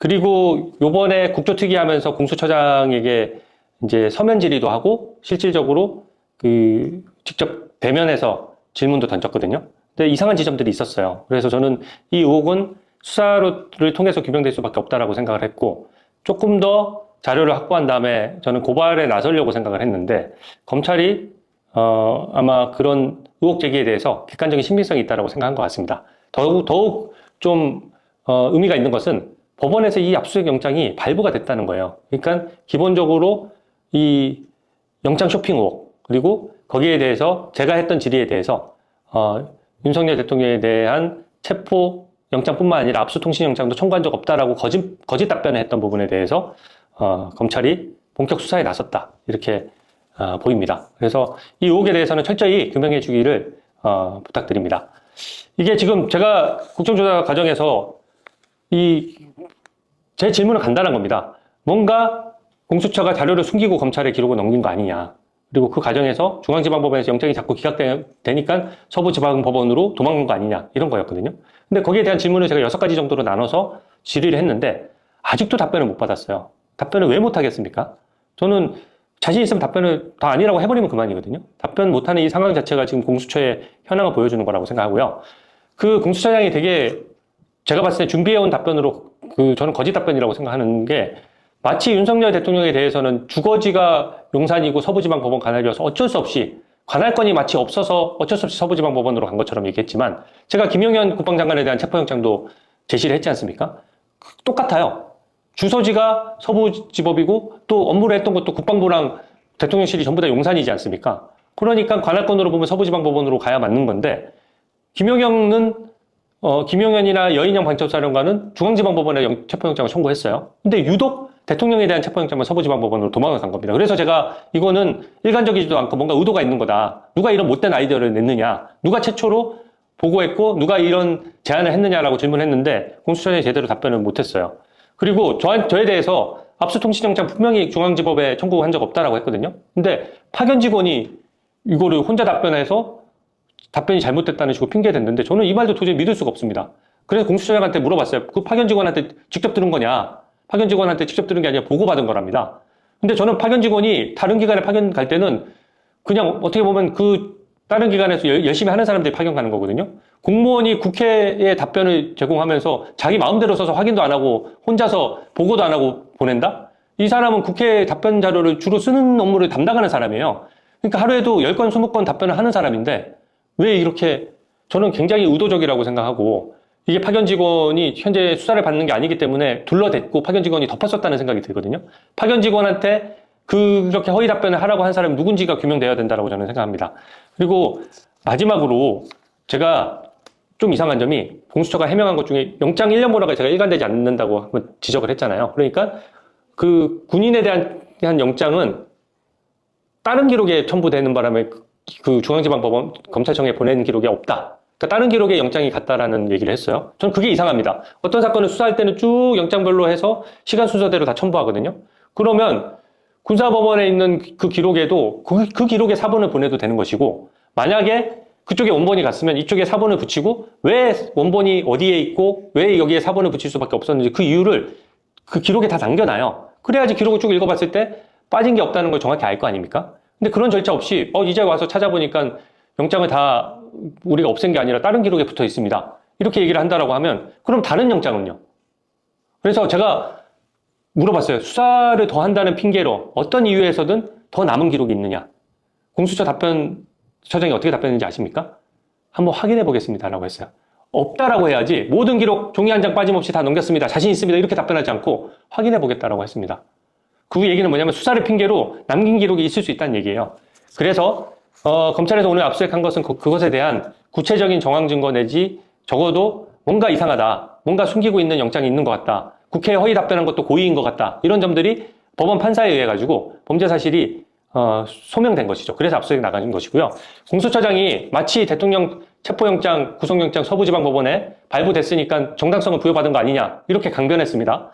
그리고 요번에 국조특위 하면서 공수처장에게 이제 서면 질의도 하고 실질적으로 그 직접 대면해서 질문도 던졌거든요. 근데 이상한 지점들이 있었어요. 그래서 저는 이 의혹은 수사를 통해서 규명될 수밖에 없다라고 생각을 했고 조금 더 자료를 확보한 다음에 저는 고발에 나서려고 생각을 했는데 검찰이 어, 아마 그런 의혹 제기에 대해서 객관적인 신빙성이 있다라고 생각한 것 같습니다. 더욱 더욱 좀 어, 의미가 있는 것은 법원에서 이 압수수색 영장이 발부가 됐다는 거예요. 그러니까 기본적으로 이 영장 쇼핑 의혹 그리고 거기에 대해서 제가 했던 질의에 대해서 어, 윤석열 대통령에 대한 체포 영장뿐만 아니라 압수통신 영장도 청구한 적 없다라고 거짓 거짓 답변을 했던 부분에 대해서 어, 검찰이 본격 수사에 나섰다 이렇게 어, 보입니다. 그래서 이 의혹에 대해서는 철저히 규명해 주기를 어, 부탁드립니다. 이게 지금 제가 국정조사 과정에서 이 제 질문은 간단한 겁니다. 뭔가 공수처가 자료를 숨기고 검찰에 기록을 넘긴 거 아니냐. 그리고 그 과정에서 중앙지방법원에서 영장이 자꾸 기각되니까 서부지방법원으로 도망간 거 아니냐. 이런 거였거든요. 근데 거기에 대한 질문을 제가 여섯 가지 정도로 나눠서 질의를 했는데 아직도 답변을 못 받았어요. 답변을 왜 못 하겠습니까? 저는 자신 있으면 답변을 다 아니라고 해버리면 그만이거든요. 답변 못하는 이 상황 자체가 지금 공수처의 현황을 보여주는 거라고 생각하고요. 그 공수처장이 되게 제가 봤을 때 준비해온 답변으로 그 저는 거짓 답변이라고 생각하는 게 마치 윤석열 대통령에 대해서는 주거지가 용산이고 서부지방법원 관할이어서 어쩔 수 없이 관할권이 마치 없어서 어쩔 수 없이 서부지방법원으로 간 것처럼 얘기했지만 제가 김용현 국방장관에 대한 체포영장도 제시를 했지 않습니까? 똑같아요. 주소지가 서부지법이고 또 업무를 했던 것도 국방부랑 대통령실이 전부 다 용산이지 않습니까? 그러니까 관할권으로 보면 서부지방법원으로 가야 맞는 건데 김용현은 어, 김용현이나 여인영 방첩사령관은 중앙지방법원에 영- 체포영장을 청구했어요. 근데 유독 대통령에 대한 체포영장만 서부지방법원으로 도망을 간 겁니다. 그래서 제가 이거는 일관적이지도 않고 뭔가 의도가 있는 거다. 누가 이런 못된 아이디어를 냈느냐. 누가 최초로 보고했고 누가 이런 제안을 했느냐라고 질문했는데 공수처장이 제대로 답변을 못했어요. 그리고 저, 저에 대해서 압수통신영장 분명히 중앙지법에 청구한 적 없다라고 했거든요. 근데 파견 직원이 이거를 혼자 답변해서 답변이 잘못됐다는 식으로 핑계댔는데 저는 이 말도 도저히 믿을 수가 없습니다. 그래서 공수처장한테 물어봤어요. 그 파견 직원한테 직접 들은 거냐? 파견 직원한테 직접 들은 게 아니라 보고받은 거랍니다. 근데 저는 파견 직원이 다른 기관에 파견 갈 때는 그냥 어떻게 보면 그 다른 기관에서 열- 열심히 하는 사람들이 파견 가는 거거든요. 공무원이 국회에 답변을 제공하면서 자기 마음대로 써서 확인도 안 하고 혼자서 보고도 안 하고 보낸다? 이 사람은 국회 답변 자료를 주로 쓰는 업무를 담당하는 사람이에요. 그러니까 하루에도 10건, 20건 답변을 하는 사람인데 왜 이렇게 저는 굉장히 의도적이라고 생각하고 이게 파견 직원이 현재 수사를 받는 게 아니기 때문에 둘러댔고 파견 직원이 덮었었다는 생각이 들거든요. 파견 직원한테 그렇게 허위 답변을 하라고 한 사람이 누군지가 규명돼야 된다고 저는 생각합니다. 그리고 마지막으로 제가 좀 이상한 점이 공수처가 해명한 것 중에 영장 1년 몰아가 제가 일관되지 않는다고 지적을 했잖아요. 그러니까 그 군인에 대한 영장은 다른 기록에 첨부되는 바람에 그- 그 중앙지방법원 검찰청에 보낸 기록이 없다. 그러니까 다른 기록에 영장이 갔다라는 얘기를 했어요. 저는 그게 이상합니다. 어떤 사건을 수사할 때는 쭉 영장별로 해서 시간 순서대로 다 첨부하거든요. 그러면 군사법원에 있는 그 기록에도 그, 그 기록에 사본을 보내도 되는 것이고 만약에 그쪽에 원본이 갔으면 이쪽에 사본을 붙이고 왜 원본이 어디에 있고 왜 여기에 사본을 붙일 수밖에 없었는지 그 이유를 그 기록에 다 남겨놔요. 그래야지 기록을 쭉 읽어봤을 때 빠진 게 없다는 걸 정확히 알 거 아닙니까? 근데 그런 절차 없이 어 이제 와서 찾아보니까 영장을 다 우리가 없앤 게 아니라 다른 기록에 붙어 있습니다. 이렇게 얘기를 한다라고 하면 그럼 다른 영장은요? 그래서 제가 물어봤어요. 수사를 더 한다는 핑계로 어떤 이유에서든 더 남은 기록이 있느냐? 공수처 답변 처장이 어떻게 답변했는지 아십니까? 한번 확인해 보겠습니다라고 했어요. 없다라고 해야지 모든 기록 종이 한 장 빠짐없이 다 넘겼습니다. 자신 있습니다. 이렇게 답변하지 않고 확인해 보겠다라고 했습니다. 그 얘기는 뭐냐면 수사를 핑계로 남긴 기록이 있을 수 있다는 얘기예요. 그래서 어, 검찰에서 오늘 압수수색한 것은 그, 그것에 대한 구체적인 정황 증거 내지 적어도 뭔가 이상하다, 뭔가 숨기고 있는 영장이 있는 것 같다, 국회에 허위 답변한 것도 고의인 것 같다 이런 점들이 법원 판사에 의해 가지고 범죄 사실이 어, 소명된 것이죠. 그래서 압수수색 나가는 것이고요. 공수처장이 마치 대통령 체포영장, 구속영장 서부지방법원에 발부됐으니까 정당성을 부여받은 거 아니냐 이렇게 강변했습니다.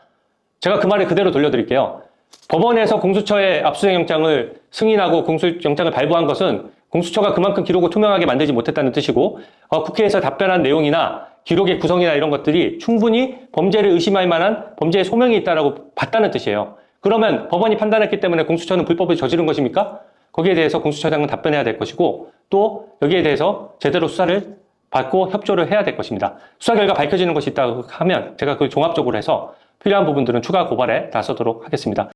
제가 그 말을 그대로 돌려드릴게요. 법원에서 공수처의 압수수색영장을 승인하고 공수영장을 발부한 것은 공수처가 그만큼 기록을 투명하게 만들지 못했다는 뜻이고 어, 국회에서 답변한 내용이나 기록의 구성이나 이런 것들이 충분히 범죄를 의심할 만한 범죄의 소명이 있다라고 봤다는 뜻이에요. 그러면 법원이 판단했기 때문에 공수처는 불법을 저지른 것입니까? 거기에 대해서 공수처장은 답변해야 될 것이고 또 여기에 대해서 제대로 수사를 받고 협조를 해야 될 것입니다. 수사 결과 밝혀지는 것이 있다고 하면 제가 그걸 종합적으로 해서 필요한 부분들은 추가 고발에 나서도록 하겠습니다.